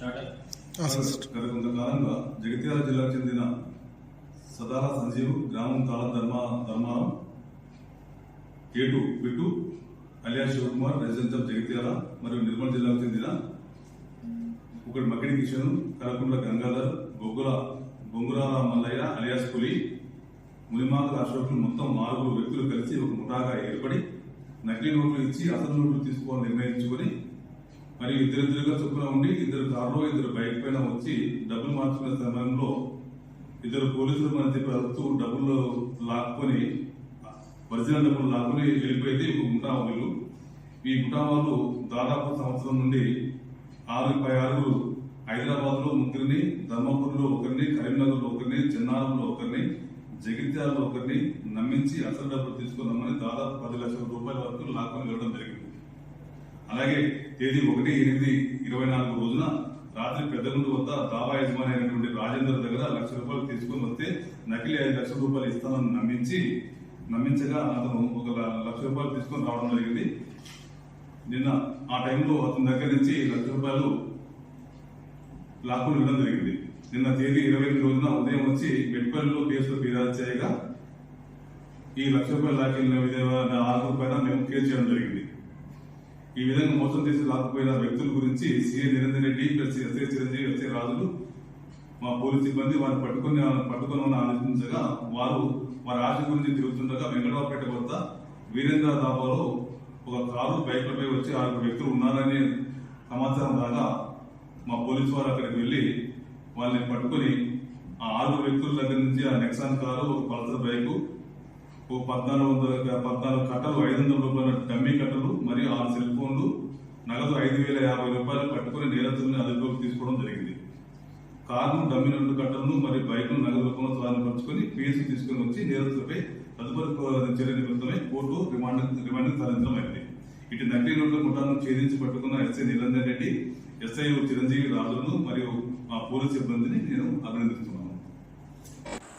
గత కొంతకాలంగా జగిత్యాల జిల్లాకు చెందిన సదాల సంజీవ్ గ్రామం తాళ ధర్మ ధర్మారం కేటు బిట్టు అలియాస్ శివకుమార్ రెసిడెంట్ జగిత్యాల మరియు నిర్మల్ జిల్లాకు చెందిన ఒకటి మకిడి కిషన్ కలకుంట్ల గంగాధర్ బొగ్గుల బొంగురాల మల్లయ్య అలియాస్ పులి మునిమాకుల అశోకులు మొత్తం ఆరుగురు వ్యక్తులు కలిసి ఒక ముఠాగా ఏర్పడి నకిలీ నోట్లు ఇచ్చి అసలు నోట్లు తీసుకోవాలని నిర్ణయించుకొని మరియు ఇద్దరిద్దరుగా చొప్పున ఉండి ఇద్దరు కారులో ఇద్దరు బైక్ పైన వచ్చి డబ్బులు మార్చుకునే సమయంలో ఇద్దరు పోలీసులు మన చెప్పి అరుస్తూ డబ్బులు లాక్కొని ఒరిజినల్ డబ్బులు లాక్కొని వెళ్ళిపోయితే ఒక ముఠా వీళ్ళు. ఈ ముఠా వాళ్ళు దాదాపు సంవత్సరం నుండి ఆరు పై ఆరుగురు హైదరాబాద్లో ముగ్గురిని ధర్మపురిలో ఒకరిని కరీంనగర్లో ఒకరిని చిన్నారంలో ఒకరిని జగిత్యాలలో ఒకరిని నమ్మించి అసలు డబ్బులు తీసుకున్నామని దాదాపు పది లక్షల రూపాయల వరకు లాక్కొని వెళ్ళడం జరిగింది. అలాగే తేదీ ఒకటి ఎనిమిది ఇరవై నాలుగు రోజున రాత్రి పెద్దగుండు వద్ద దావా యజమాని అయినటువంటి రాజేందర్ దగ్గర లక్ష రూపాయలు తీసుకుని వస్తే నకిలీ ఐదు లక్షల రూపాయలు ఇస్తానని నమ్మించి నమ్మించగా అతను ఒక లక్ష రూపాయలు తీసుకొని రావడం జరిగింది. నిన్న ఆ టైంలో అతని దగ్గర నుంచి లక్ష రూపాయలు లాక్కుని ఇవ్వడం జరిగింది. నిన్న తేదీ ఇరవై ఎనిమిది రోజున ఉదయం వచ్చి మెట్పల్లిలో కేసులో ఫిర్యాదు చేయగా ఈ లక్ష రూపాయలు లాక్కెళ్ళిన విధంగా ఆరు పైన మేము కేసు చేయడం జరిగింది. ఈ విధంగా మోసం చేసి లాక్కుపోయిన వ్యక్తుల గురించి C A Niranjan Reddy plus SI Chiranjeevi SI రాజులు మా పోలీస్ సిబ్బంది వారిని పట్టుకుని పట్టుకుని ఆలోచించగా వారు వారి ఆశ గురించి తిరుగుతుండగా వెంకటరావుపేట వద్ద వీరేంద్ర దాబాలో ఒక కారు బైక్లపై వచ్చి ఆరుగురు వ్యక్తులు ఉన్నారని సమాచారం రాగా మా పోలీసు వారు అక్కడికి వెళ్ళి వాళ్ళని పట్టుకుని ఆ ఆరుగురు వ్యక్తుల దగ్గర నుంచి ఆ నెక్సాన్ కారు ఒక పల్సర్ బైకు ఓ పద్నాలుగు వందల పద్నాలుగు కట్టలు ఐదు వందల రూపాయల డమ్మీ కట్టలు మరియు ఆరు సెల్ ఫోన్లు నగదు ఐదు వేల యాభై రూపాయలు పట్టుకుని నేరస్తుల్ని అదుపులోకి తీసుకోవడం జరిగింది. కారును డమ్మి రెండు కట్టలను మరియు బైకును నగదు రూపంలో స్వాధీనపరుచుకొని పిఎస్సి తీసుకుని వచ్చి నేరస్తులపై తదుపరి చర్య నిమిత్తమై కోర్టు రిమాండ్ రిమాండ్ అయింది ఇటు నకిలీ నోట్ల ముఠాను ఛేదించి పట్టుకున్న ఎస్ఐ నిరంజన్ రెడ్డి ఎస్ఐ చిరంజీవి రాజులను మరియు ఆ పోలీస్ సిబ్బందిని నేను అభినందిస్తున్నాను.